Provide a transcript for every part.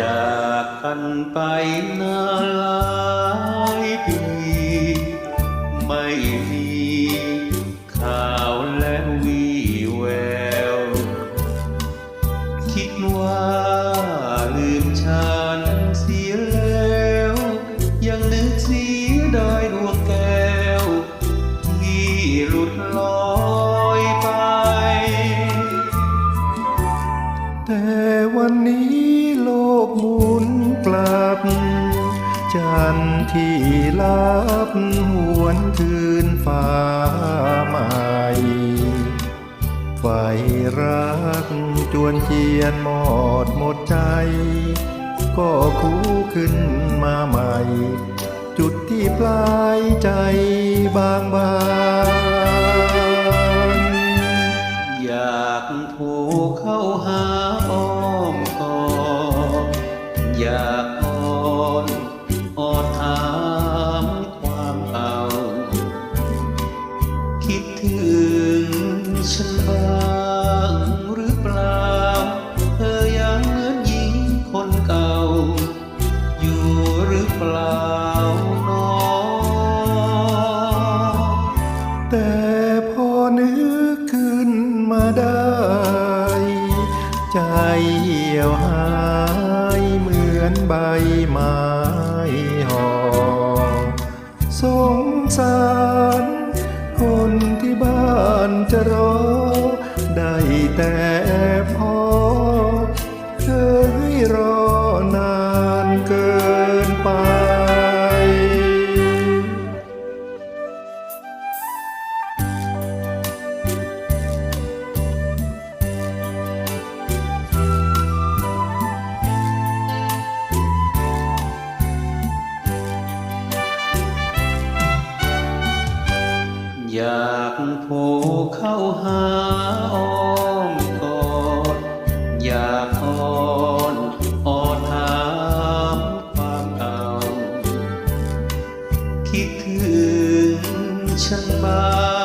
จากันไปนานหลายปี ไม่มีข่าวและวีแวว คิดว่าลืมฉันเสียแล้ว ยังนึกเสียดายดวงแก้วที่หลุดลอยไป แต่วันนี้ กหมุนกลับ จันที่ลับหวนคืนฟ้าใหม่ไฟรักจวนเจียนหมดหมดใจ ก็คู่ขึ้นมาใหม่ จุดที่ปลายใจบางบาง อยากอ่อนออดถามความเก่าคิดถึงฉันบ้างหรือเปล่า เธอยังเหมือนหญิงคนเก่า อยู่หรือเปล่าน้องแต่พอนึกขึ้นมาได้ ใจเหี่ยวหาย มือนใบไม้ห่อสงสารคนที่บ้านจะรอ ได้แต่พอเคยรอนานเกินไป อยากโผล่เข้าหาอ้อมกอดอยากอ้อนออนถามความเก่าคิดถึงฉันบ้าง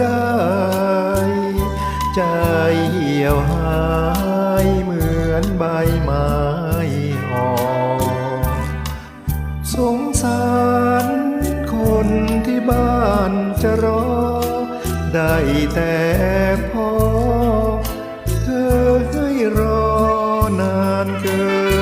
ได้ ใจเหี่ยวหายเหมือนใบไม้ห่อสงสารคนที่บ้านจะรอ ได้แต่พอ เธอให้รอนานเกิน